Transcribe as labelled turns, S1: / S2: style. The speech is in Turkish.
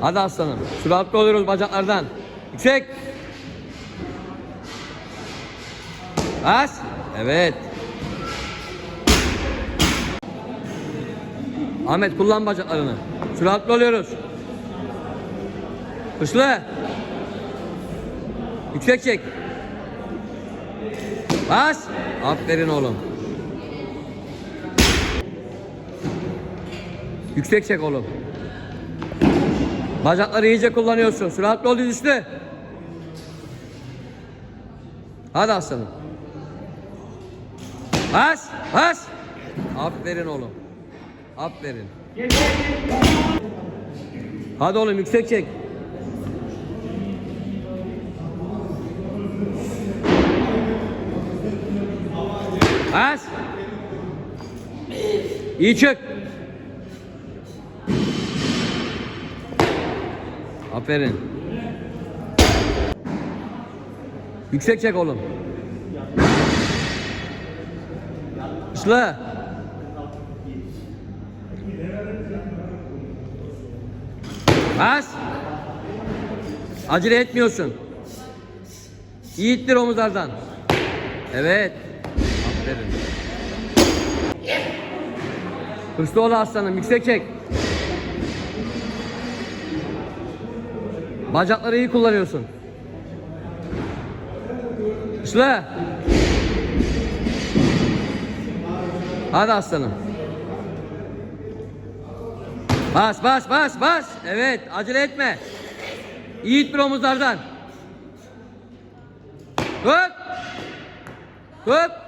S1: Hadi aslanım. Süratli oluyoruz bacaklardan. Yüksek. Bas. Evet. Ahmet kullan bacaklarını. Süratli oluyoruz. Hızlı. Yüksek çek. Bas. Aferin oğlum. Yüksek çek oğlum. Bacakları iyice kullanıyorsun. Süratli ol üstü. Hadi aslanım. Bas. Bas. Aferin oğlum. Aferin. Hadi oğlum yüksek çek. Bas. İyi çök. Aferin. Yüksek çek oğlum. Hızlı. Bas. Acele etmiyorsun. İyi ittir omuzlardan. Evet. Aferin. Hırslı ol aslanım. Yüksek çek. Bacakları iyi kullanıyorsun. Hızlı. Hadi aslanım. Bas bas bas bas. Evet acele etme. İyi ittir omuzlardan. Tut. Tut.